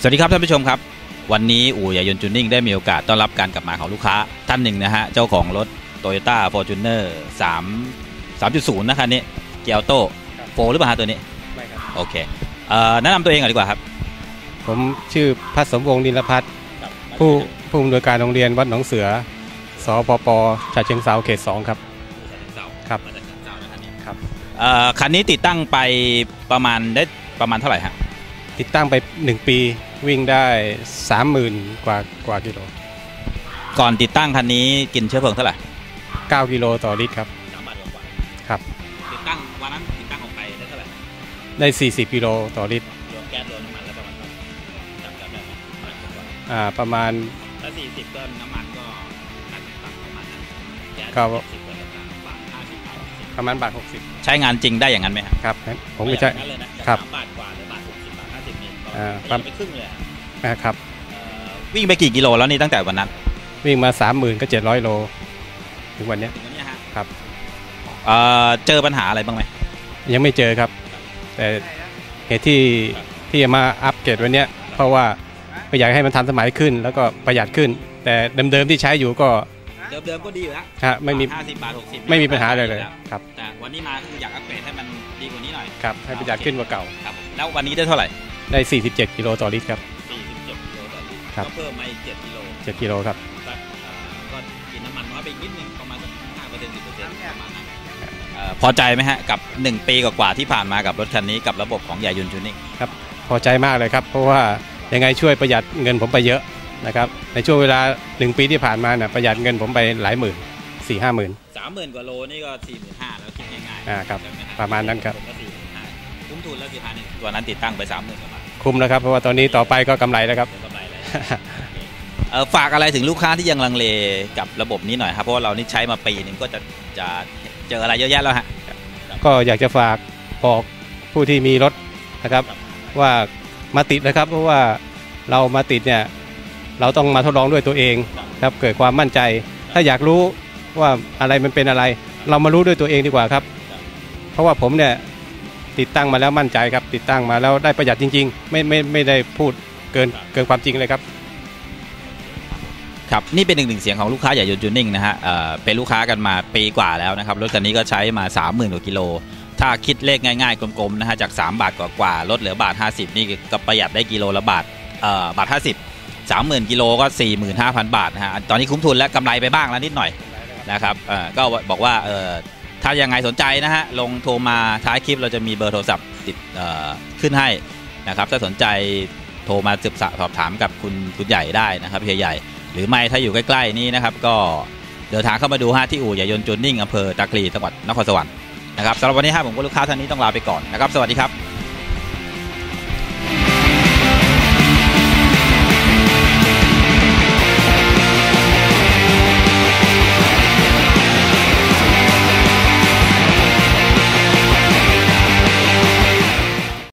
สวัสดีครับท่านผู้ชมครับ วันนี้อู่ใหญ่ยนต์จูนนิ่งได้มีโอกาสต้อนรับการกลับมาของลูกค้าท่านหนึ่งนะฮะ เจ้าของรถ Toyota Fortuner 3 3.0นะคันนี้เกียวโตโฟหรือเปล่าฮะตัวนี้ไม่ครับโอเคเอ่อแนะนำตัวเองก่อนดีกว่าครับผมชื่อพัฒสมวงศ์นิลพัฒน์ผู้ผู้อำนวยการโรงเรียนวัดหนองเสือสปปฉะเชิงเซาเขตสองครับ ครับครับ เอ่อคันนี้ติดตั้งไปประมาณได้ประมาณเท่าไหร่ฮะ ติดตั้งไป 1 ปีวิ่งได้ 30,000 กว่ากว่ากิโล ก่อนติดตั้งคันนี้กินเชื้อเพลิงเท่าไหร่ 9 กิโลต่อลิตรครับสามบาทกว่าครับ ติดตั้งวันนั้นติดตั้งออกไปได้เท่าไหร่ ได้ 40 กิโลต่อลิตรรวมแก๊สรวมน้ำมันแล้วประมาณเท่าไหร่จำจำได้ไหมประมาณกว่าอ่าประมาณถ้า40ก็น้ำมันก็น่าจะต่ำประมาณนั้นแก๊สครับ70ก็จะบาท50บาทประมาณบาทใช้งานจริงได้อย่างนั้นไหมครับ60ครับ ผมก็จะได้อย่างนั้นเลยนะครับสามบาทกว่า ประหยัดไปครึ่งเลยอะอ่าครับเอ่อวิ่งไปกี่กิโลแล้วนี่ตั้งแต่วันนั้น วิ่งมา30,000ก็700โลถึงวันเนี้ยถึงวันนี้ฮะครับเอ่อเจอปัญหาอะไรบ้างไหมยังไม่เจอครับ แต่เหตุที่ที่จะมาอัปเกรดวันเนี้ยเพราะว่าก็อยากให้มันทันสมัยขึ้น แล้วก็ประหยัดขึ้น แต่เดิมๆที่ใช้อยู่ก็เดิมๆก็ดีอยู่แล้วฮะไม่มีบาท50บาท60ไม่มีปัญหาอะไรเลยแล้วครับแต่วันนี้มาก็คืออยากอัปเกรดให้มันดีกว่านี้หน่อยครับให้ประหยัดขึ้นกว่าเก่าครับผมแล้ววันนี้ได้เท่าไหร่ ได้ 47 กิโลต่อลิตรครับ 47กิโลต่อลิตรครับ ก็เพิ่มมาอีก7กิโล7กิโลครับสักเอ่อก็กินน้ำมันน้อยไปอีกนิดนึงประมาณสัก5เปอร์เซ็นต์10เปอร์เซ็นต์ประมาณนั้นเอ่อพอใจไหมฮะ กับ 1 ปีกว่าๆที่ผ่านมากับรถคันนี้กับระบบของใหญ่ยนต์จูนิ่งพอใจมากเลยครับ เพราะว่ายังไงช่วยประหยัดเงินผมไปเยอะนะครับ ในช่วงเวลา 1 ปีที่ผ่านมาเนี่ยประหยัดเงินผมไปหลายหมื่นสี่ห้าหมื่นสามหมื่นกว่าโลนี่ก็สี่หมื่นห้าแล้วคิดง่ายๆอ่าครับใช่ไหฮประมาณนั้นครับ ผมก็สี่หมื่นห้าคุ้มทุนแล้วสิพันนี่ตัวนั้นติดตั้งไปสามหมื่นกว่าบาท คุ้มแล้วครับ เพราะว่าตอนนี้ต่อไปก็กำไรแล้วครับเดี๋ยวกำไรเลยเออฝากอะไรถึงลูกค้าที่ยังลังเลกับระบบนี้หน่อยครับเพราะว่าเรานี่ใช้มาปีหนึ่งก็จะจะเจออะไรเยอะแยะแล้วฮะก็อยากจะฝากบอกผู้ที่มีรถนะครับ ว่ามาติดนะครับ เพราะว่าเรามาติดเนี่ยเราต้องมาทดลองด้วยตัวเองครับเกิดความมั่นใจ ถ้าอยากรู้ว่าอะไรมันเป็นอะไร เรามารู้ด้วยตัวเองดีกว่าครับ เพราะว่าผมเนี่ย ติดตั้งมาแล้วมั่นใจครับ ติดตั้งมาแล้วได้ประหยัดจริง ๆ ไม่ไม่ไม่ได้พูดเกินเกินความจริงเลยครับครับนี่เป็นหนึ่งหนึ่งเสียงของลูกค้าใหญ่ยนจูนิ่งนะฮะเอ่อเป็นลูกค้ากันมาปีกว่าแล้วนะครับรถคันนี้ก็ใช้มา 30,000กว่ากิโล ถ้าคิดเลขง่ายๆ กลมๆนะฮะจาก 3 บาทกว่าๆลดเหลือบาท 50 นี่ก็ประหยัดได้กิโลละบาทเอ่อบาท 50 30,000กิโลก็ 45,000 บาทนะฮะตอนนี้คุ้มทุนและกำไรไปบ้างแล้วนิดหน่อยนะครับเอ่อก็บอกว่าเออ ถ้ายังไงสนใจนะฮะลงโทรมาท้ายคลิปเราจะมีเบอร์โทรศัพท์ติดขึ้นให้นะครับถ้าสนใจโทรมาสืบสอบถามกับคุณคุณใหญ่ได้นะครับเฮียใหญ่ หรือไม่ถ้าอยู่ใกล้ๆนี้นะครับก็เดินทางเข้ามาดูฮะที่อู่ใหญ่ยนต์จูนนิ่งอำเภอตะกลีจังหวัดนครสวรรค์นะครับสำหรับวันนี้ฮะผมกับลูกค้าท่านนี้ต้องลาไปก่อนนะครับสวัสดีครับ